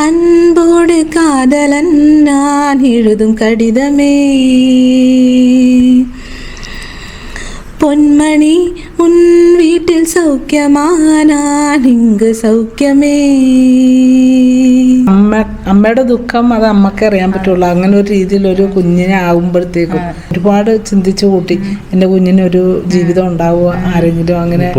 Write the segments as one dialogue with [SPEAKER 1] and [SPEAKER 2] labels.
[SPEAKER 1] அன்போடு காதலன் நான் எழுதும் கடிதமே. പൊന്മണി ഉൻ വീട്ടിൽ സൗഖ്യമാനാണിങ്ക് സൗഖ്യമേ.
[SPEAKER 2] അമ്മ അമ്മയുടെ ദുഃഖം അത് അമ്മയ്ക്ക് അറിയാൻ പറ്റുള്ളൂ. അങ്ങനെ ഒരു രീതിയിൽ ഒരു കുഞ്ഞിനെ ആകുമ്പോഴത്തേക്കും ഒരുപാട് ചിന്തിച്ചു കൂട്ടി എന്റെ കുഞ്ഞിന് ഒരു ജീവിതം ഉണ്ടാവുക ആരെങ്കിലും അങ്ങനെ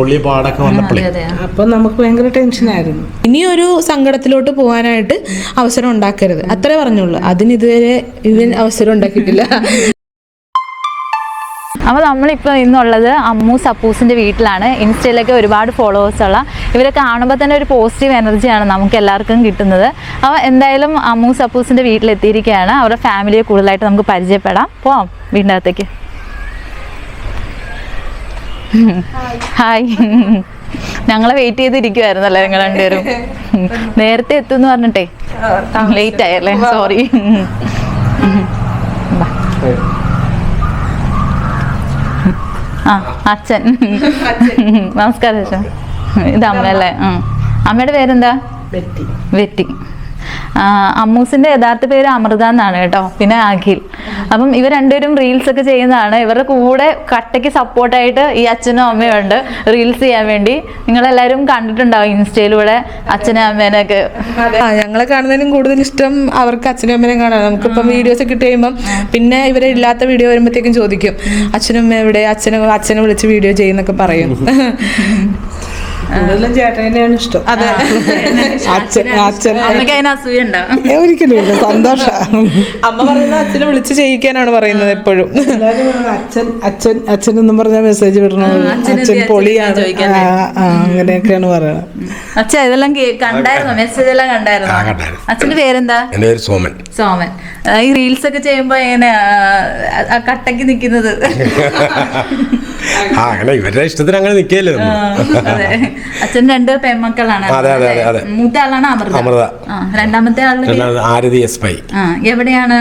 [SPEAKER 2] അപ്പൊ നമുക്ക് ഭയങ്കര ടെൻഷനായിരുന്നു
[SPEAKER 1] ഇനി ഒരു സങ്കടത്തിലോട്ട് പോകാനായിട്ട് അവസരം ഉണ്ടാക്കരുത്. അത്രേ പറഞ്ഞുള്ളൂ. അതിന് ഇതുവരെ ഇവൻ അവസരം ഉണ്ടാക്കിയിട്ടില്ല.
[SPEAKER 3] അപ്പോൾ നമ്മളിപ്പോൾ ഇന്നുള്ളത് അമ്മു സപ്പൂസിന്റെ വീട്ടിലാണ് ഇൻസ്റ്റയിലൊക്കെ ഒരുപാട് ഫോളോവേഴ്സ് ഉള്ള ഇവരെ കാണുമ്പോൾ തന്നെ ഒരു പോസിറ്റീവ് എനർജിയാണ് നമുക്ക് എല്ലാവർക്കും കിട്ടുന്നത് അപ്പോൾ എന്തായാലും അമ്മു സപ്പൂസിന്റെ വീട്ടിലെത്തിയിരിക്കുകയാണ് അവരുടെ ഫാമിലിയെ കൂടുതലായിട്ട് നമുക്ക് പരിചയപ്പെടാം പോവാം വീടിനകത്തേക്ക് ഹായ് ഞങ്ങളെ വെയിറ്റ് ചെയ്തിരിക്കുവായിരുന്നു ചെയ്തിരിക്കുമായിരുന്നല്ലേ നിങ്ങൾ രണ്ടുപേരും നേരത്തെ എത്തുമെന്ന് പറഞ്ഞിട്ടേ ലേറ്റ് ആയല്ലേ സോറി ആ അച്ഛൻ. നമസ്കാരം അച്ഛൻ. ഇത് അമ്മയല്ലേ ആ. അമ്മയുടെ പേരെന്താ? വെറ്റി വെറ്റി അമ്മൂസിന്റെ യഥാർത്ഥ പേര് അമൃത എന്നാണ് കേട്ടോ പിന്നെ അഖിൽ. അപ്പം ഇവർ രണ്ടുപേരും റീൽസ് ഒക്കെ ചെയ്യുന്നതാണ്. ഇവരുടെ കൂടെ കട്ടയ്ക്ക് സപ്പോർട്ടായിട്ട് ഈ അച്ഛനും അമ്മയും ഉണ്ട്. റീൽസ് ചെയ്യാൻ വേണ്ടി. നിങ്ങളെല്ലാവരും കണ്ടിട്ടുണ്ടാവും ഇൻസ്റ്റയിലൂടെ അച്ഛനും അമ്മേനൊക്കെ
[SPEAKER 1] ഞങ്ങളെ കാണുന്നതിനും കൂടുതൽ ഇഷ്ടം അവർക്ക് അച്ഛനും അമ്മേനെ കാണാൻ നമുക്കിപ്പം വീഡിയോസ് ഒക്കെ ഇട്ട് കഴിയുമ്പം പിന്നെ ഇവരെ ഇല്ലാത്ത വീഡിയോ വരുമ്പോഴത്തേക്കും ചോദിക്കും. അച്ഛനും അമ്മ എവിടെ? അച്ഛനും അച്ഛനെ വിളിച്ച് വീഡിയോ ചെയ്യുന്നൊക്കെ പറയും.
[SPEAKER 2] കൂടുതലും ചേട്ടനെയാണ് ഇഷ്ടം. അതെ. അച്ഛൻ അച്ഛൻ.
[SPEAKER 3] അമ്മയ്ക്ക് അതിന് അസൂയ ഉണ്ടാവും
[SPEAKER 2] ഏ, ഒരിക്കലും ഇല്ല. സന്തോഷ.
[SPEAKER 1] അമ്മ പറയുന്നത് അച്ഛനെ വിളിച്ച് ചെയ്യിക്കാനാണ് പറയുന്നത് എപ്പോഴും.
[SPEAKER 2] എല്ലാവരും പറയും, അച്ഛൻ അച്ഛൻ അച്ഛൻ എന്നും പറഞ്ഞ മെസ്സേജ് വിടണത്.
[SPEAKER 3] അച്ഛൻ
[SPEAKER 2] അച്ഛൻ പൊളിയാണ്.
[SPEAKER 3] ചോദിക്കാൻ
[SPEAKER 2] ആ, ആ, അങ്ങനെയൊക്കെയാണ് പറയണത്
[SPEAKER 3] അച്ഛൻ ഇതെല്ലാം കേ- കണ്ടായിരുന്നോ? മെസ്സേജ് എല്ലാം കണ്ടായിരുന്നോ?
[SPEAKER 4] ആ, കണ്ടായിരുന്നു.
[SPEAKER 3] അച്ഛന്റെ പേരെന്താ?
[SPEAKER 4] എന്റെ പേര് സോമൻ.
[SPEAKER 3] സോമൻ. ആ, ഈ റീൽസ് ഒക്കെ ചെയ്യുമ്പോ എങ്ങനെ കട്ടക്ക് നിക്കുന്നത്.
[SPEAKER 4] ആ അങ്ങനെ ഇവരുടെ ഇഷ്ടത്തിന് അങ്ങനെ നിൽക്കുകയല്ലേ നമ്മൾ
[SPEAKER 3] അതെ. അച്ഛൻ രണ്ട് പെൺമക്കളാണ്
[SPEAKER 4] അതെ, അതെ, അതെ, അതെ.
[SPEAKER 3] മൂത്ത ആളാണ് അമൃത.
[SPEAKER 4] അമൃത.
[SPEAKER 3] രണ്ടാമത്തെ ആൾ
[SPEAKER 4] രണ്ടാമത് ആരതി എസ് പൈ.
[SPEAKER 3] എവിടെയാണ്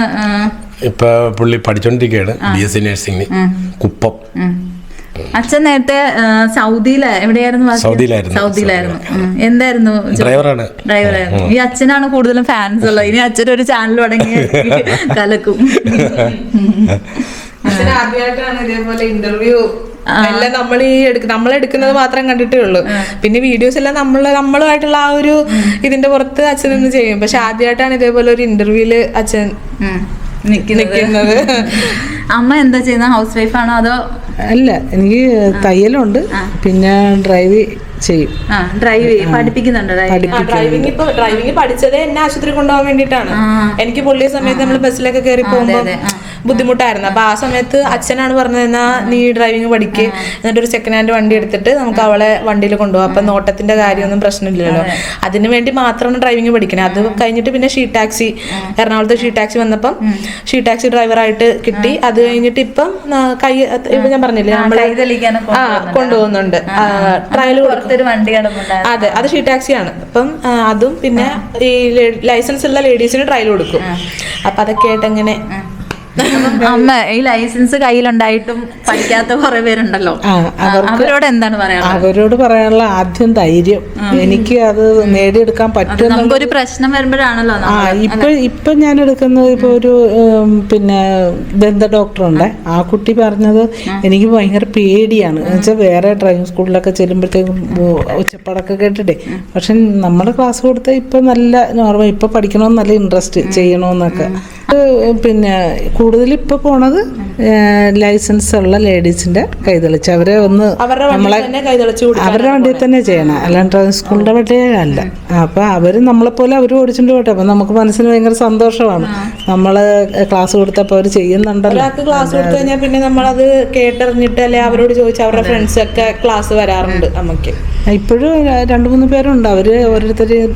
[SPEAKER 4] ഇപ്പൊ പുള്ളി പഠിച്ചോണ്ടിരിക്കുകയാണ് ബി എസ് സി നഴ്സിംഗിന് കുപ്പം.
[SPEAKER 3] അച്ഛൻ നേരത്തെ സൗദിയില എവിടെയായിരുന്നു
[SPEAKER 4] സൗദിയിലായിരുന്നു.
[SPEAKER 3] സൗദിയിലായിരുന്നു. എന്തായിരുന്നു?
[SPEAKER 4] ഡ്രൈവറാണ്.
[SPEAKER 3] ഡ്രൈവറായിരുന്നു. ഈ അച്ഛനാണ് കൂടുതലും ഫാൻസ് ഉള്ളത്. ഇനി അച്ഛൻ ഒരു ചാനൽ തുടങ്ങി കലക്കും.
[SPEAKER 1] അച്ഛൻ ആദ്യമായിട്ടാണ് ഇതേപോലെ ഇന്റർവ്യൂ എല്ലാം നമ്മൾ ഈ എടുക്ക നമ്മൾ എടുക്കുന്നത് മാത്രം കണ്ടിട്ടേ ഉള്ളൂ പിന്നെ വീഡിയോസ് എല്ലാം നമ്മൾ നമ്മളുമായിട്ടുള്ള ആ ഒരു ഇതിന്റെ പുറത്ത് അച്ഛൻ ഒന്ന് ചെയ്യും. പക്ഷെ ആദ്യമായിട്ടാണ് ഇതേപോലെ ഒരു ഇന്റർവ്യൂൽ അച്ഛൻ നിൽക്കുന്നത്
[SPEAKER 3] അമ്മ എന്താ ചെയ്യുന്ന? ഹൗസ് വൈഫ് ആണോ അതോ
[SPEAKER 2] അല്ല എനിക്ക് തയ്യലുണ്ട്. പിന്നെ ഡ്രൈവ് ചെയ്യും.
[SPEAKER 3] ആ ഡ്രൈവ് പഠിപ്പിക്കുന്നുണ്ടോ
[SPEAKER 1] ഡ്രൈവിംഗ് ഇപ്പൊ ഡ്രൈവിംഗ് പഠിച്ചതേ എന്നെ ആശുപത്രി കൊണ്ടുപോകാൻ വേണ്ടിയിട്ടാണ്. എനിക്ക് പൊള്ളിയ സമയത്ത് നമ്മൾ ബസ്സിലൊക്കെ കയറി പോകുമ്പോൾ ബുദ്ധിമുട്ടായിരുന്നു. അപ്പൊ ആ സമയത്ത് അച്ഛനാണ് പറഞ്ഞത് എന്നാ നീ ഡ്രൈവിംഗ് പഠിക്ക്. എന്നിട്ട് ഒരു സെക്കൻഡ് ഹാൻഡ് വണ്ടി എടുത്തിട്ട് നമുക്ക് അവളെ വണ്ടിയിൽ കൊണ്ടുപോകാം. അപ്പൊ നോട്ടത്തിന്റെ കാര്യമൊന്നും പ്രശ്നമില്ലല്ലോ. അതിനു വേണ്ടി മാത്രമാണ് ഡ്രൈവിംഗ് പഠിക്കണേ. അത് കഴിഞ്ഞിട്ട് പിന്നെ ഷീ ടാക്സി എറണാകുളത്ത് ഷീ ടാക്സി വന്നപ്പം ഷീ ടാക്സി ഡ്രൈവറായിട്ട് കിട്ടി. അത് കഴിഞ്ഞിട്ട് ഇപ്പം കൈ ഇപ്പൊ ഞാൻ പറഞ്ഞില്ലേ
[SPEAKER 3] നമ്മൾ
[SPEAKER 1] ആ കൊണ്ടുപോകുന്നുണ്ട്. ട്രയൽ കൊടുക്കും.
[SPEAKER 3] കിടപ്പുണ്ടായിരുന്നു
[SPEAKER 1] അതെ അത് ഷീ ടാക്സിയാണ്. അപ്പം അതും പിന്നെ ഈ ലൈസൻസ് ഉള്ള ലേഡീസിന് ട്രയൽ കൊടുക്കും. അപ്പൊ അതൊക്കെ ആയിട്ട്
[SPEAKER 3] അപ്പം അമ്മ ഈ ലൈസൻസ് കയ്യിലുണ്ടായിട്ടും പഠിക്കാത്ത കുറെ പേരുണ്ടല്ലോ. അവരോട് എന്താണ് പറയാനുള്ളത്?
[SPEAKER 2] അവരോട് പറയാനുള്ള ആദ്യം ധൈര്യം. എനിക്ക് അത് നേടിയെടുക്കാൻ പറ്റും
[SPEAKER 3] നമുക്കൊരു പ്രശ്നം വരുമ്പോഴാണല്ലോ
[SPEAKER 2] ആ ഇപ്പൊ ഇപ്പൊ ഞാൻ എടുക്കുന്നത് ഇപ്പൊ ഒരു പിന്നെ ദന്ത ഡോക്ടറുണ്ട്. ആ. കുട്ടി പറഞ്ഞത് എനിക്ക് ഭയങ്കര പേടിയാണ്. എന്നുവെച്ചാൽ വേറെ ഡ്രൈവിംഗ് സ്കൂളിലൊക്കെ ചെല്ലുമ്പോഴത്തേക്കും ഒച്ചപ്പാടൊക്കെ കേട്ടിട്ടേ. പക്ഷെ നമ്മുടെ ക്ലാസ് കൊടുത്ത ഇപ്പൊ നല്ല നോർമൽ ഇപ്പൊ പഠിക്കണമെന്ന് നല്ല ഇൻട്രസ്റ്റ് ചെയ്യണമെന്നൊക്കെ. പിന്നെ കൂടുതൽ ഇപ്പൊ പോണത് ലൈസൻസ് ഉള്ള ലേഡീസിന്റെ കൈതളിച്ച്. അവരെ ഒന്ന്
[SPEAKER 1] നമ്മളെ
[SPEAKER 2] അവരുടെ വണ്ടിയിൽ തന്നെ ചെയ്യണം. അല്ലാണ്ട് സ്കൂളിന്റെ വണ്ടിയെ അല്ല. അപ്പൊ അവർ നമ്മളെ പോലെ അവർ ഓടിച്ചിട്ട് പോട്ടെ. അപ്പൊ നമുക്ക് മനസ്സിന് ഭയങ്കര സന്തോഷമാണ്. നമ്മൾ ക്ലാസ് കൊടുത്തപ്പോ അവർ ചെയ്യുന്നുണ്ടല്ലോ.
[SPEAKER 1] ക്ലാസ് കൊടുത്തു കഴിഞ്ഞാൽ പിന്നെ നമ്മളത് കേട്ടറിഞ്ഞിട്ട് അല്ലെ അവരോട് ചോദിച്ചാൽ അവരുടെ ഫ്രണ്ട്സ് ഒക്കെ ക്ലാസ് വരാറുണ്ട് നമുക്ക്.
[SPEAKER 2] ഇപ്പോഴും രണ്ടു മൂന്ന് പേരുണ്ട്. അവർ ഓരോരുത്തര്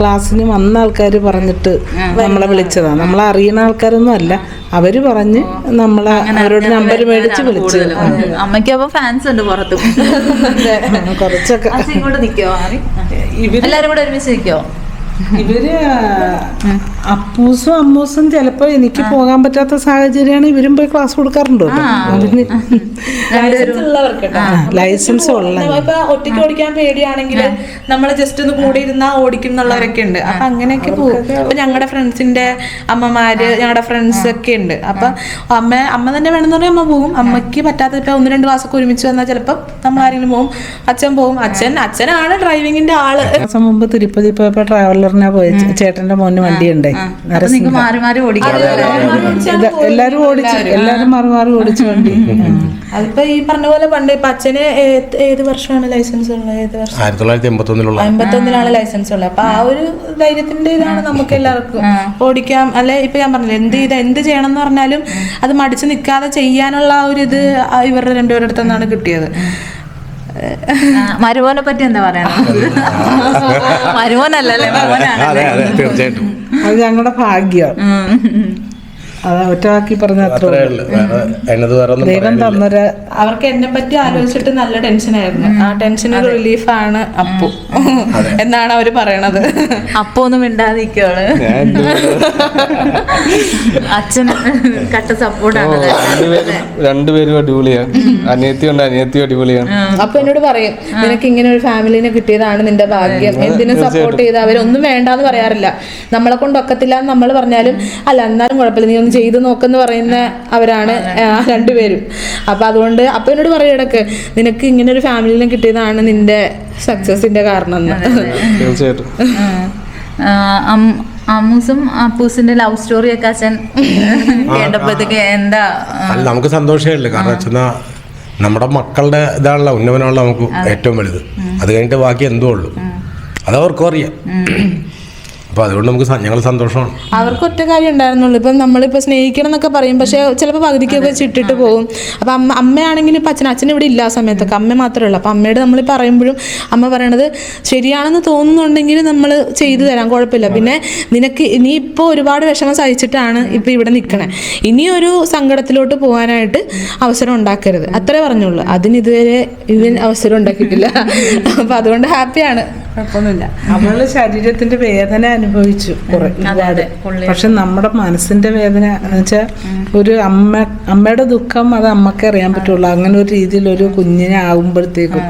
[SPEAKER 2] ക്ലാസ്സിന് വന്ന ആൾക്കാർ പറഞ്ഞിട്ട് നമ്മളെ വിളിച്ചതാണ് നമ്മളെ അറിയുന്ന ആൾക്കാരൊന്നും അല്ല. അവർ പറഞ്ഞ് നമ്മളെ അവരോട് നമ്പർ മേടിച്ച് വിളിച്ചു.
[SPEAKER 3] അമ്മയ്ക്ക് അപ്പൊ ഫാൻസ് ഉണ്ട് പുറത്ത്.
[SPEAKER 2] കുറച്ചൊക്കെ.
[SPEAKER 3] ഇവരെല്ലാരും കൂടെ ഒരുമിച്ച് നിക്കോ?
[SPEAKER 2] ഇവർ അപ്പൂസും അമ്മൂസും ചിലപ്പോ എനിക്ക് പോകാൻ പറ്റാത്ത സാഹചര്യമാണ് ഇവരും പോയി ക്ലാസ് കൊടുക്കാറുണ്ട്.
[SPEAKER 1] ലൈസൻസ്
[SPEAKER 2] ഉള്ള
[SPEAKER 1] ഒറ്റയ്ക്ക് ഓടിക്കാൻ പേടിയാണെങ്കിൽ നമ്മൾ ജസ്റ്റ് ഒന്ന് കൂടി ഇരുന്നാ ഓടിക്കും എന്നുള്ളവരൊക്കെ ഉണ്ട്. അപ്പൊ അങ്ങനെയൊക്കെ പോകും. അപ്പൊ ഞങ്ങളുടെ ഫ്രണ്ട്സിന്റെ അമ്മമാര് ഞങ്ങളുടെ ഫ്രണ്ട്സ് ഒക്കെ ഉണ്ട്. അപ്പൊ അമ്മ അമ്മ തന്നെ വേണമെന്ന് പറഞ്ഞാൽ അമ്മ പോകും. അമ്മയ്ക്ക് പറ്റാത്ത ഇപ്പൊ ഒന്ന് രണ്ട് മാസം ഒരുമിച്ച് വന്നാൽ ചിലപ്പോ നമ്മൾ ആരെങ്കിലും പോകും. അച്ഛൻ പോകും. അച്ഛൻ അച്ഛനാണ് ഡ്രൈവിങ്ങിന്റെ
[SPEAKER 2] ആൾ. മുമ്പ് തിരുപ്പതി പോയപ്പോ ട്രാവലറിനാ പോയ. ചേട്ടന്റെ മോന് വണ്ടിയുണ്ടേ. എല്ലാരും ഓടിച്ചു എല്ലാരും മാറി മാറി ഓടിച്ചു വണ്ടി.
[SPEAKER 1] അതിപ്പോ ഈ പറഞ്ഞ പോലെ പണ്ട് ഇപ്പൊ അച്ഛന് ഏത് വർഷമാണ് ലൈസൻസ് ഉള്ളത്? ഏത് വർഷം?
[SPEAKER 4] ആയിരത്തി തൊള്ളായിരത്തി എൺപത്തി ഒന്നിലുള്ള
[SPEAKER 1] ലൈസൻസ് ഉള്ളത്. അപ്പൊ ആ ഒരു ധൈര്യത്തിന്റെ ഇതാണ് നമുക്ക് എല്ലാവർക്കും ഓടിക്കാം. അല്ലെ ഇപ്പൊ ഞാൻ പറഞ്ഞില്ല എന്ത് ചെയ്ത എന്ത് ചെയ്യണം എന്ന് പറഞ്ഞാലും അത് മടിച്ചു നിൽക്കാതെ ചെയ്യാനുള്ള ആ ഒരു ഇത് ഇവരുടെ രണ്ടുപേരുടെ അടുത്തുനിന്നാണ് കിട്ടിയത്.
[SPEAKER 3] മരുമോനെ പറ്റി എന്താ പറയാനുള്ളത് മരുമോനല്ലേ മരുമോനാണ്
[SPEAKER 4] അതെ അതെ തീർച്ചയായിട്ടും.
[SPEAKER 2] അത് ഞങ്ങളുടെ ഭാഗ്യം. അതാ ഒറ്റവാക്കി പറഞ്ഞ അത്ര
[SPEAKER 4] അത്രേ ഉള്ളൂ. വേറെ വേറെ ഒന്നും
[SPEAKER 2] ദൈവം തന്നൊരു
[SPEAKER 1] അവർക്ക് എന്നെ പറ്റി ആലോചിച്ചിട്ട് നല്ല ടെൻഷൻ ആയിരുന്നു. ആ ടെൻഷൻ റിലീഫ് റിലീഫാണ് അപ്പു. എന്നാണ് അവർ പറയണത്.
[SPEAKER 3] അപ്പൊ ഒന്നും മിണ്ടാതിരിക്കുവാണ്. അച്ഛൻ കട്ട സപ്പോർട്ടാണ്
[SPEAKER 5] രണ്ടുപേരും രണ്ടുപേരും അടിപൊളിയാണ് അനിയത്തി ഉണ്ട് അനിയത്തി അടിപൊളിയാണ്
[SPEAKER 1] അപ്പൊ എന്നോട് പറയും നിനക്ക് ഇങ്ങനെ ഒരു ഫാമിലിനെ കിട്ടിയതാണ് നിന്റെ ഭാഗ്യം. എന്തിനും സപ്പോർട്ട് ചെയ്ത് അവരൊന്നും വേണ്ടാന്ന് പറയാറില്ല. നമ്മളെ കൊണ്ട് ഒക്കത്തില്ല എന്ന് നമ്മൾ പറഞ്ഞാലും അല്ല എന്നാലും കുഴപ്പമില്ല. നീ ഒന്ന് ചെയ്ത് നോക്കെന്ന് പറയുന്ന അവരാണ് രണ്ടുപേരും. അപ്പൊ അതുകൊണ്ട് അപ്പൊ എന്നോട് പറയും ഇടയ്ക്ക് നിനക്ക് ഇങ്ങനെ ഒരു ഫാമിലിനെ കിട്ടിയതാണ് നിന്റെ സക്സസിന്റെ കാരണം എന്ന്.
[SPEAKER 5] തീർച്ചയായിട്ടും.
[SPEAKER 3] അമ്മൂസും അപ്പൂസിന്റെ ലവ് സ്റ്റോറി ഒക്കെ അച്ഛൻ കേട്ടപ്പോഴത്തേക്ക് എന്താ
[SPEAKER 4] അല്ല നമുക്ക് സന്തോഷമേ ഉള്ളൂ കാരണം വെച്ചാൽ നമ്മുടെ മക്കളുടെ ഇതാണല്ലോ ഉന്നമനമുള്ള നമുക്ക് ഏറ്റവും വലുത്. അത് കഴിഞ്ഞിട്ട് ബാക്കി എന്തോ ഉള്ളൂ. അത് അവർക്കും അറിയാം. അപ്പൊ അതുകൊണ്ട് നമുക്ക് ഞങ്ങൾ സന്തോഷമാണ്.
[SPEAKER 1] അവർക്ക് ഒറ്റ കാര്യം ഉണ്ടായിരുന്നുള്ളൂ. ഇപ്പം നമ്മളിപ്പോൾ സ്നേഹിക്കണം എന്നൊക്കെ പറയും പക്ഷേ ചിലപ്പോൾ പകുതിക്കൊക്കെ ചിട്ടിട്ട് പോകും. അപ്പൊ അമ്മ അമ്മയാണെങ്കിലും ഇപ്പം അച്ഛൻ അച്ഛൻ ഇവിടെ ഇല്ല ആ സമയത്തൊക്കെ. അമ്മ മാത്രമേ ഉള്ളൂ. അപ്പൊ അമ്മയോട് നമ്മൾ പറയുമ്പോഴും അമ്മ പറയണത് ശരിയാണെന്ന് തോന്നുന്നുണ്ടെങ്കിൽ നമ്മൾ ചെയ്തു തരാം കുഴപ്പമില്ല. പിന്നെ നിനക്ക് നീ ഇപ്പോൾ ഒരുപാട് വിഷമം സഹിച്ചിട്ടാണ് ഇപ്പൊ ഇവിടെ നിൽക്കണേ. ഇനി ഒരു സങ്കടത്തിലോട്ട് പോകാനായിട്ട് അവസരം ഉണ്ടാക്കരുത്. അത്രേ പറഞ്ഞുള്ളൂ. അതിന് ഇതുവരെ ഇവൻ അവസരം ഉണ്ടാക്കിയിട്ടില്ല. അപ്പൊ അതുകൊണ്ട് ഹാപ്പിയാണ്. കുഴപ്പമൊന്നുമില്ല.
[SPEAKER 2] അവൾ ശരീരത്തിന്റെ വേദന അനുഭവിച്ചു ഒരുപാട്. പക്ഷെ നമ്മുടെ മനസ്സിന്റെ വേദന എന്ന് വെച്ചാൽ ഒരു അമ്മ അമ്മയുടെ ദുഃഖം അത് അമ്മക്കേ അറിയാൻ പറ്റുള്ളൂ അങ്ങനെ ഒരു രീതിയിൽ ഒരു കുഞ്ഞിനെ ആകുമ്പോഴത്തേക്കും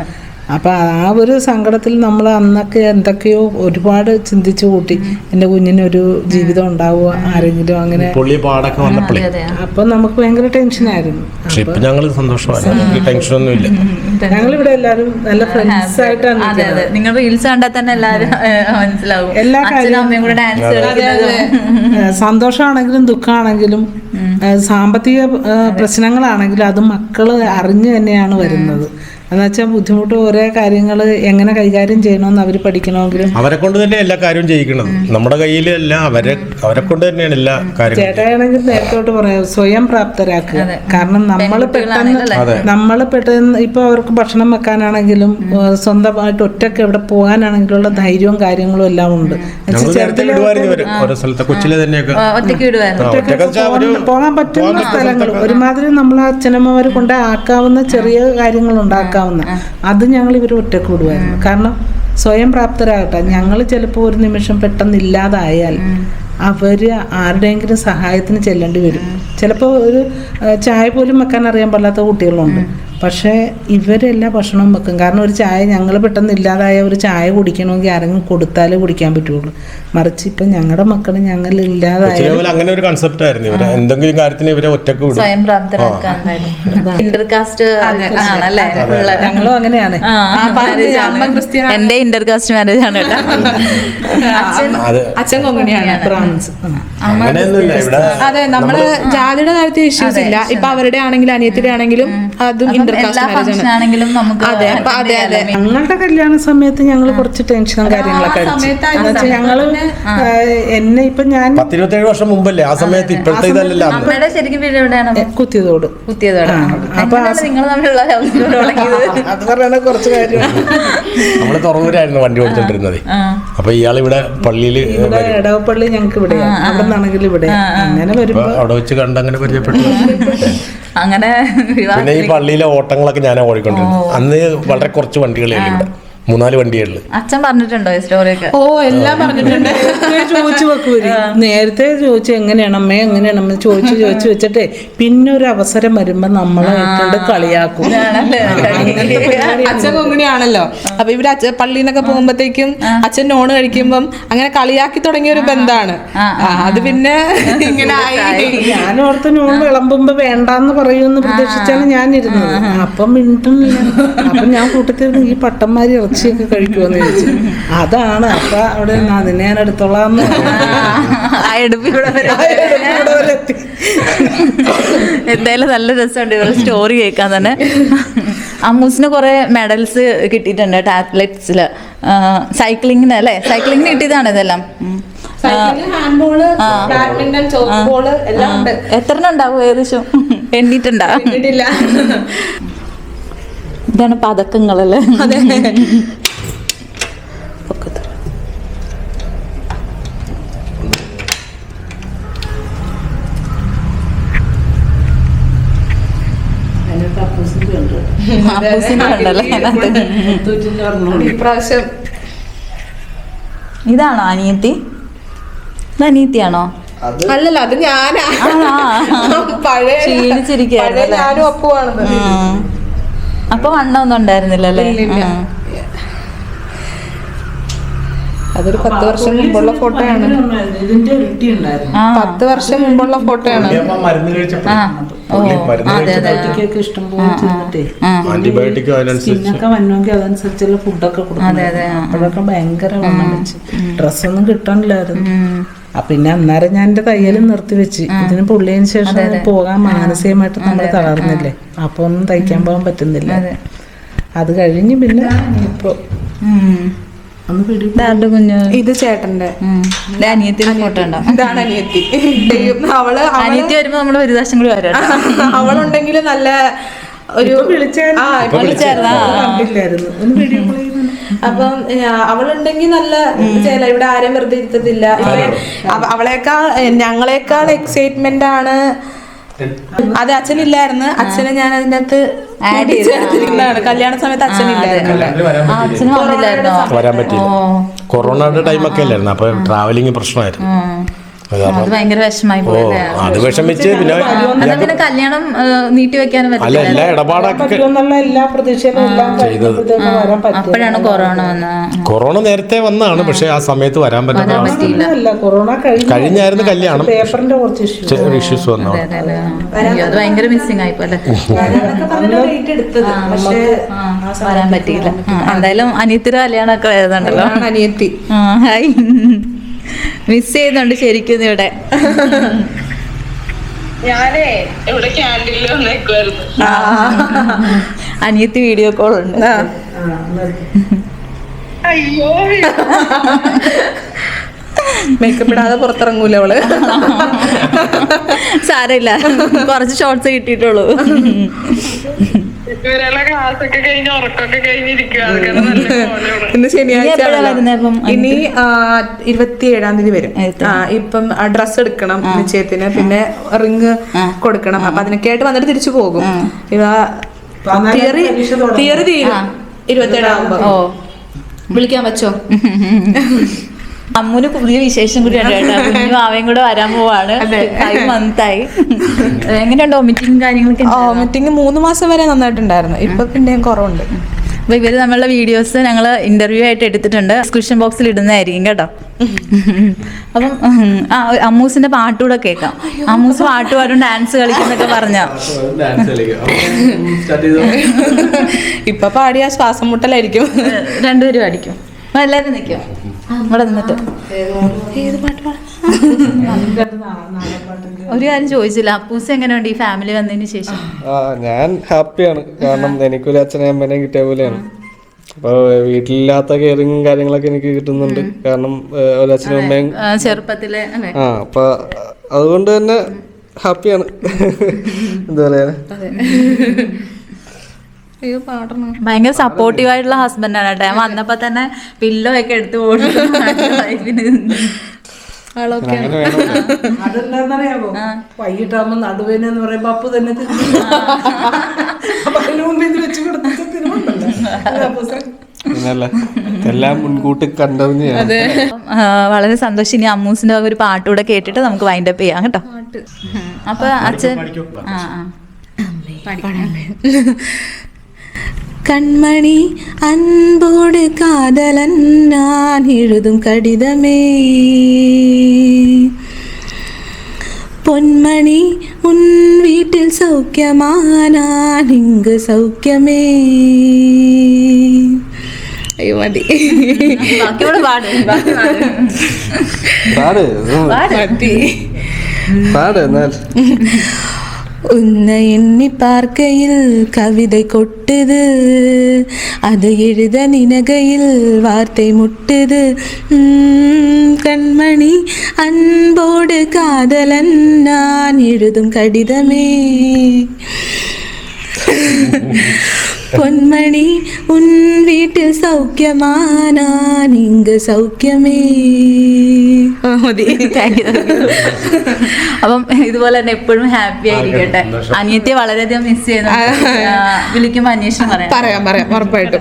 [SPEAKER 2] അപ്പൊ ആ ഒരു സങ്കടത്തിൽ നമ്മൾ അന്നൊക്കെ എന്തൊക്കെയോ ഒരുപാട് ചിന്തിച്ചു കൂട്ടി. എന്റെ കുഞ്ഞിനൊരു ജീവിതം ഉണ്ടാവുക ആരെങ്കിലും അങ്ങനെ.
[SPEAKER 4] പുള്ളി പാടൊക്കെ വന്നപ്പോഴേ
[SPEAKER 2] അപ്പൊ നമുക്ക് ഭയങ്കര ടെൻഷനായിരുന്നു
[SPEAKER 4] ഞങ്ങൾ സന്തോഷമാണ് ഞങ്ങൾക്ക് ടെൻഷനൊന്നും ഇല്ല.
[SPEAKER 2] ഞങ്ങളിവിടെ എല്ലാവരും നല്ല ഫ്രണ്ട്സ് ആയിട്ടാണ്
[SPEAKER 3] നിങ്ങൾ റീൽസ് കണ്ടാൽ തന്നെ എല്ലാവരും മനസ്സിലാവും.
[SPEAKER 2] എല്ലാ
[SPEAKER 3] അച്ഛനും അമ്മയും കൂടെ ഡാൻസ് കളിക്കുന്നതും.
[SPEAKER 2] സന്തോഷമാണെങ്കിലും ദുഃഖമാണെങ്കിലും സാമ്പത്തിക പ്രശ്നങ്ങളാണെങ്കിലും അത് മക്കൾ അറിഞ്ഞു തന്നെയാണ് വരുന്നത്. എന്നുവെച്ചാൽ ബുദ്ധിമുട്ട് ഓരോ കാര്യങ്ങൾ എങ്ങനെ കൈകാര്യം ചെയ്യണമെന്ന് അവർ പഠിക്കണമെങ്കിലും.
[SPEAKER 4] അവരെ കൊണ്ട് തന്നെ എല്ലാ കാര്യവും ചെയ്യിക്കണം. നമ്മുടെ കയ്യിലല്ല അവരെ അവരെ കൊണ്ട് തന്നെയാണ് എല്ലാ കാര്യങ്ങളും.
[SPEAKER 2] ചേട്ടായാണെങ്കിൽ നേരത്തോട്ട് പറയാം. സ്വയം പ്രാപ്തരാക്കുക. കാരണം നമ്മൾ പെട്ടെന്ന് നമ്മൾ പെട്ടെന്ന് ഇപ്പൊ അവർക്ക് ഭക്ഷണം വെക്കാനാണെങ്കിലും സ്വന്തമായിട്ട് ഒറ്റയ്ക്ക് എവിടെ പോകാനാണെങ്കിലുള്ള ധൈര്യവും കാര്യങ്ങളും എല്ലാം ഉണ്ട്. പോകാൻ- പറ്റുന്ന സ്ഥലങ്ങൾ ഒരുമാതിരി നമ്മൾ അച്ഛനമ്മമാർ കൊണ്ട് ആക്കാവുന്ന ചെറിയ കാര്യങ്ങൾ ഉണ്ടാക്കാവുന്ന അത് ഞങ്ങൾ ഇവർ വിടുമായിരുന്നു കാരണം സ്വയം പ്രാപ്തരാകട്ടെ. ഞങ്ങൾ ചിലപ്പോൾ ഒരു നിമിഷം പെട്ടെന്ന് ഇല്ലാതായാൽ അവർ ആരുടെയെങ്കിലും സഹായത്തിന് ചെല്ലേണ്ടി വരും. ചിലപ്പോൾ ഒരു ചായ പോലും വെക്കാൻ അറിയാൻ പാടില്ലാത്ത കുട്ടികളുണ്ട്. പക്ഷേ ഇവരെല്ലാ ഭക്ഷണവും വെക്കും. കാരണം ഒരു ചായ ഞങ്ങൾ പെട്ടെന്ന് ഇല്ലാതായ ഒരു ചായ കുടിക്കണമെങ്കിൽ ആരെങ്കിലും കൊടുത്താലേ കുടിക്കാൻ പറ്റുള്ളൂ. മറിച്ച് ഇപ്പം ഞങ്ങളുടെ മക്കൾ ഞങ്ങൾ ഇല്ലാതായ
[SPEAKER 4] അങ്ങനെ ഒരു കൺസെപ്റ്റ് ആയിരുന്നു. ഇവരെ എന്തെങ്കിലും കാര്യത്തിന് ഇവരെ ഒറ്റയ്ക്ക് വിടും.
[SPEAKER 3] സ്വയം.
[SPEAKER 2] ഞങ്ങളും അങ്ങനെയാണ്.
[SPEAKER 3] എന്റെ ഇന്റർകാസ്റ്റ് മാരേജ് ആണ്
[SPEAKER 1] അച്ഛൻ കൊങ്ങണിയാണ്
[SPEAKER 2] ബ്രാഹ്മിൻസ് ഉം.
[SPEAKER 4] അങ്ങനെയൊന്നുമില്ല. ഇവിടെ
[SPEAKER 1] അതെ നമ്മൾ ജാതിയുടെ കാര്യത്തിൽ ഇഷ്യൂസ് ഇല്ല. ഇപ്പൊ അവരുടെ ആണെങ്കിലും അനിയത്തിന്റെ ആണെങ്കിലും അതും ഇന്റർ
[SPEAKER 3] ആണെങ്കിലും നമുക്ക്
[SPEAKER 1] അതെ, അതെ, അതെ.
[SPEAKER 2] ഞങ്ങളുടെ കല്യാണ സമയത്ത് ഞങ്ങൾ കുറച്ച് ടെൻഷനും കാര്യങ്ങളൊക്കെ അടിച്ചു. ഞങ്ങൾ എന്നെ ഇപ്പൊ ഞാൻ
[SPEAKER 4] പത്തിരുപത്തേഴ് വർഷം മുമ്പല്ലേ? ആ സമയത്ത് ഇപ്പോഴത്തെ ഇതല്ലല്ലോ
[SPEAKER 3] അമ്മയുടെ ശരിക്കും വീട് എവിടെയാണ്?
[SPEAKER 2] കുത്തിയതോട്.
[SPEAKER 3] കുത്തിയതോടെ. നിങ്ങൾ തമ്മിലുള്ള
[SPEAKER 2] അത് പറയണ കുറച്ച് കാര്യം.
[SPEAKER 4] നമ്മൾ തുറവൂരായിരുന്നു വണ്ടി ഓടിച്ചോണ്ടിരുന്നത്. അപ്പൊ ഇയാൾ ഇവിടെ പള്ളിയിൽ
[SPEAKER 2] ഇടവപ്പള്ളി ഞങ്ങൾക്ക് ഇവിടെ. അവിടെ നിന്നാണെങ്കിൽ ഇവിടെ. അങ്ങനെ വരുമ്പോ
[SPEAKER 4] അവിടെ വെച്ച് കണ്ട് അങ്ങനെ പരിചയപ്പെട്ടു.
[SPEAKER 3] അങ്ങനെ
[SPEAKER 4] പിന്നെ ഈ പള്ളിയിലെ ഓട്ടങ്ങളൊക്കെ ഞാൻ ഓടിക്കൊണ്ടിരുന്നു അന്ന് വളരെ കുറച്ച് വണ്ടികളായിരുന്നു മൂന്നാൽ വണ്ടികളിൽ
[SPEAKER 3] അച്ഛൻ പറഞ്ഞിട്ടുണ്ടോ ഈ സ്റ്റോറിയൊക്കെ
[SPEAKER 1] ഓ എല്ലാം പറഞ്ഞിട്ടുണ്ട്.
[SPEAKER 2] ചോദിച്ചു വെക്കൂരി നേരത്തെ ചോദിച്ചു എങ്ങനെയാണ് അമ്മേ എങ്ങനെയാണ്? അമ്മ ചോദിച്ചു ചോദിച്ചു വെച്ചിട്ടേ പിന്നെ ഒരു അവസരം വരുമ്പോ നമ്മളെ കൊണ്ട് കളിയാക്കും.
[SPEAKER 1] അച്ഛൻ കൊങ്ങിണിയാണല്ലോ. അപ്പൊ ഇവർ അച്ഛൻ പള്ളിയിൽ നിന്നൊക്കെ പോകുമ്പോഴത്തേക്കും അച്ഛൻ നോണ് കഴിക്കുമ്പം അങ്ങനെ കളിയാക്കി തുടങ്ങിയ ഒരു ബന്ധാണ്. ആ, അത് പിന്നെ ഇങ്ങനെ ആയി.
[SPEAKER 2] ഞാൻ ഓർത്ത് നോൺ വിളമ്പുമ്പോ വേണ്ടാന്ന് പറയുമെന്ന് പ്രതീക്ഷിച്ചാണ് ഞാൻ ഇരുന്നത് അപ്പം മിണ്ടുന്നില്ല. അപ്പൊ ഞാൻ കൂട്ടത്തിൽ ഈ പട്ടന്മാര് ഇറച്ചിയൊക്കെ കഴിക്കുമെന്ന് ചോദിച്ചു. അതാണ്. അപ്പൊ അവിടെ നിന്നെ ഞാൻ
[SPEAKER 3] എടുത്തോളാം. എന്തായാലും നല്ല രസമുണ്ട് ഇവരുടെ സ്റ്റോറി കേൾക്കാൻ തന്നെ. അമ്മൂസിന് കുറെ മെഡൽസ് കിട്ടിയിട്ടുണ്ട് കേട്ടോ അത്ലറ്റ്സിൽ സൈക്ലിങ്ങിന് അല്ലേ? സൈക്ലിങ്ങിന് കിട്ടിയതാണ് ഇതെല്ലാം. എത്ര ഉണ്ടാവും ഏകദേശം?
[SPEAKER 1] എണ്ണിട്ടുണ്ടാവും
[SPEAKER 3] ഇതാണ് പതക്കങ്ങളല്ലേ?
[SPEAKER 1] അതെ. ഇപ്രാവശ്യം
[SPEAKER 3] ഇതാണോ അനിയത്തി? ഇത് അനിയത്തിയാണോ?
[SPEAKER 1] അല്ലല്ല അത് ഞാനാ. പഴയ? ഞാനും ഒപ്പുവാണത്.
[SPEAKER 3] അപ്പൊ വണ്ണമൊന്നും ഉണ്ടായിരുന്നില്ല അല്ലേ
[SPEAKER 1] അതൊരു പത്ത് വർഷം മുമ്പുള്ള ഫോട്ടോയാണ്. പത്ത് വർഷം മുമ്പുള്ള ഫോട്ടോയാണ്.
[SPEAKER 4] ആന്റിബയോട്ടിക്
[SPEAKER 2] അതനുസരിച്ചുള്ള ഫുഡൊക്കെ അപ്പോഴൊക്കെ ഭയങ്കര ഡ്രസ്സൊന്നും കിട്ടണില്ലായിരുന്നു. പിന്നെ അന്നേരം ഞാൻ എന്റെ തയ്യലും നിർത്തി വെച്ച്. ഇതിന് പുള്ളിയതിന് ശേഷം പോകാൻ മാനസികമായിട്ട് നമ്മൾ തളർന്നില്ലേ? അപ്പൊ ഒന്നും തയ്ക്കാൻ പോകാൻ പറ്റുന്നില്ല. അത്. കഴിഞ്ഞ് പിന്നെ ഇപ്പൊ
[SPEAKER 1] ഇത് ചേട്ടന്റെ.
[SPEAKER 3] അനിയത്തിന്റെ ഫോട്ടോ ഉണ്ടോ
[SPEAKER 1] ഇതാണ് അനിയത്തി. അവൾ അവൾ
[SPEAKER 3] അനിയത്തി വരുമ്പോ നമ്മൾ ഒരു ദിവസം കൂടി വരാം.
[SPEAKER 1] അവളുണ്ടെങ്കിൽ നല്ല ഒരു
[SPEAKER 2] വിളിച്ചായിരുന്നു.
[SPEAKER 1] അപ്പം അവളുണ്ടെങ്കിൽ നല്ല ചേല ഇവിടെ ആരും വെറുതെ ഇരുത്തത്തില്ല. അവളേക്കാൾ ഞങ്ങളെക്കാൾ എക്സൈറ്റ്മെന്റ് ആണ്. അത് അച്ഛനില്ലായിരുന്നു. അച്ഛനെ ഞാൻ അതിന്റെ
[SPEAKER 3] അകത്ത് ആഡ്
[SPEAKER 1] ചേർത്തിരിക്കുന്നതാണ്. കല്യാണ സമയത്ത് അച്ഛനില്ലായിരുന്നു.
[SPEAKER 4] വരാൻ പറ്റില്ല കൊറോണയുടെ ടൈമൊക്കെ അല്ലായിരുന്നു. അപ്പൊ ട്രാവലിംഗ് പ്രശ്നമായിരുന്നു. കാരണം
[SPEAKER 3] അത്
[SPEAKER 4] വിഷമിച്ച് പിന്നെ
[SPEAKER 3] കല്യാണം നീട്ടി വെക്കാനും
[SPEAKER 4] അല്ല എല്ലാ ഇടപാടൊക്കെ
[SPEAKER 2] പറ്റി
[SPEAKER 3] അപ്പോഴാണ് കൊറോണ വന്നത്.
[SPEAKER 4] കൊറോണ നേരത്തെ വന്നാണ് പക്ഷെ ആ സമയത്ത് വരാൻ പറ്റുന്ന അവസ്ഥ.
[SPEAKER 2] കൊറോണ കഴിഞ്ഞു.
[SPEAKER 4] കഴിഞ്ഞായിരുന്നു കല്യാണം.
[SPEAKER 2] പേപ്പറിന്റെ കുറച്ച്
[SPEAKER 4] ഇഷ്യൂസ് വന്നു.
[SPEAKER 3] അതെ, അതെ, അതെ. അയ്യോ, അത് ഭയങ്കര മിസ്സിംഗ് ആയിപ്പോ അല്ലേ?
[SPEAKER 1] ഡേറ്റ് എടുത്തത് പക്ഷേ
[SPEAKER 3] ആ, വരാൻ പറ്റിയില്ല. എന്തായാലും അനിയത്തിയുടെ കല്യാണമൊക്കെ വരുന്നുണ്ടല്ലോ
[SPEAKER 1] അനിയത്തി.
[SPEAKER 3] ഹായ്. മിസ് ചെയ്യുന്നുണ്ട് ശരിക്കും ഇവിടെ.
[SPEAKER 6] ഞാനേ ഇവിടെ ക്യാന്റീനിൽ വന്നേക്കുമായിരുന്നു
[SPEAKER 3] അനിയത്തി വീഡിയോ കോൾ ഉണ്ട്.
[SPEAKER 6] അയ്യോ.
[SPEAKER 1] മേക്കപ്പ് ഇടാതെ പുറത്തിറങ്ങൂല അവൾ.
[SPEAKER 3] സാരമില്ല. കുറച്ച് ഷോർട്സ് കിട്ടിയിട്ടുള്ളൂ.
[SPEAKER 1] ഇന്ന്
[SPEAKER 3] ഇനി
[SPEAKER 1] ശനിയാഴ്ച ഇനി ഇരുപത്തി ഏഴാം തീയതി വരും. ഇപ്പം ഡ്രസ് എടുക്കണം നിശ്ചയത്തിന്. പിന്നെ റിങ് കൊടുക്കണം. അപ്പൊ അതിനൊക്കെ ആയിട്ട് വന്നിട്ട് തിരിച്ചു പോകും. ഇതാ തിയറി തിയറി തീരും. ഇരുപത്തി ഏഴാകുമ്പോ വിളിക്കാൻ പറ്റോ
[SPEAKER 3] അമ്മുന് പുതിയ വിശേഷം കൂടി ഉണ്ട് കേട്ടോ. കുഞ്ഞു കൂടെ വരാൻ പോവാണ്. ഫൈവ് മന്ത് ആയി. എങ്ങനെയുണ്ടോ മീറ്റിംഗ് കാര്യങ്ങളൊക്കെ
[SPEAKER 1] ഓ മീറ്റിംഗ് മൂന്ന് മാസം വരെ നന്നായിട്ടുണ്ടായിരുന്നു. ഇപ്പൊ പിന്നെയും കുറവുണ്ട്.
[SPEAKER 3] അപ്പൊ ഇവർ നമ്മളുടെ വീഡിയോസ് ഞങ്ങൾ ഇന്റർവ്യൂ ആയിട്ട് എടുത്തിട്ടുണ്ട്. ഡിസ്ക്രിപ്ഷൻ ബോക്സിൽ ഇടുന്നതായിരിക്കും കേട്ടോ. അപ്പം ആ അമ്മൂസിന്റെ പാട്ടുകൂടെ കേൾക്കാം. അമ്മൂസ് പാട്ട് പാടും ഡാൻസ് കളിക്കുന്നൊക്കെ പറഞ്ഞ?
[SPEAKER 5] ഡാൻസ് കളിക്കാം. സ്റ്റാർട്ട് ചെയ്തോ?
[SPEAKER 1] ഇപ്പൊ പാടിയാ ശ്വാസം മുട്ടലായിരിക്കും.
[SPEAKER 3] രണ്ടുപേരും അടിക്കും. എല്ലാരും നിൽക്കും? ഇവിടെ നിന്നിട്ട്. ഒരു കാര്യം ചോദിച്ചില്ല. അപ്പൂസ് എങ്ങനെയുണ്ട് ഈ ഫാമിലി വന്നതിന് ശേഷം?
[SPEAKER 5] ആ ഞാൻ ഹാപ്പിയാണ്. കാരണം എനിക്കൊരു അച്ഛനെ അമ്മേനെയും കിട്ടിയ പോലെയാണ്. അപ്പോൾ വീട്ടിലില്ലാത്ത കെയറിങ്ങും കാര്യങ്ങളൊക്കെ എനിക്ക് കിട്ടുന്നുണ്ട്. കാരണം ഒരു അച്ഛനും അമ്മയും
[SPEAKER 3] ചെറുപ്പത്തിലെ അല്ലേ?
[SPEAKER 5] ആ അപ്പൊ അതുകൊണ്ട് തന്നെ ഹാപ്പിയാണ്. എന്താ പറയാ?
[SPEAKER 3] ഭയങ്കര സപ്പോർട്ടീവ് ആയിട്ടുള്ള ഹസ്ബൻഡ് ആണ് കേട്ടോ. ഞാൻ വന്നപ്പോ തന്നെ പില്ലോ ഒക്കെ എടുത്തു
[SPEAKER 2] വൈകിട്ടാകുമ്പോ നടുവേന എന്ന് പറയുമ്പോ അപ്പൊ തന്നെ. അപ്പൊ വെച്ച് കൊടുത്തിട്ട്
[SPEAKER 5] എല്ലാം മുൻകൂട്ടി കണ്ടറിഞ്ഞ്.
[SPEAKER 3] അപ്പം, വളരെ സന്തോഷം. ഇനി അമ്മൂസിന്റെ ഒരു പാട്ടുകൂടെ കേട്ടിട്ട് നമുക്ക് വൈൻഡപ്പ് ചെയ്യാം കേട്ടോ. അപ്പൊ അച്ഛൻ ആ ആ.
[SPEAKER 1] கண்மணி அன்போடு காதலன் நான் எழுதும் கடிதமே பொன்மணி உன் வீட்டில் சௌக்கியமா நான் இங்கு சௌக்கியமே ஐயோ மதி
[SPEAKER 3] ബാക്കിയോടെ പാട് ബാക്കി പാട്.
[SPEAKER 5] പാട് ഉം.
[SPEAKER 1] மதி
[SPEAKER 5] പാട് എന്നാൽ
[SPEAKER 1] உன்னை எண்ணி பார்க்கையில் கவிதை கொட்டுது. அது எழுத நினகையில் வார்த்தை முட்டுது. கண்மணி அன்போடு காதலன் நான் எழுதும் கடிதமே. பொன்மணி உன் வீட்டில் சௌக்கியமா நான் இங்கு சௌக்கியமே மதி
[SPEAKER 3] Thank you, thank you. അപ്പം ഇതുപോലെ തന്നെ എപ്പോഴും ഹാപ്പി ആയിരിക്കട്ടെ അനിയത്തെ വളരെയധികം മിസ് ചെയ്യുന്നു വിളിക്കുമ്പോ അന്വേഷണം പറയാം
[SPEAKER 1] പറയാം പറയാം ഉറപ്പായിട്ടും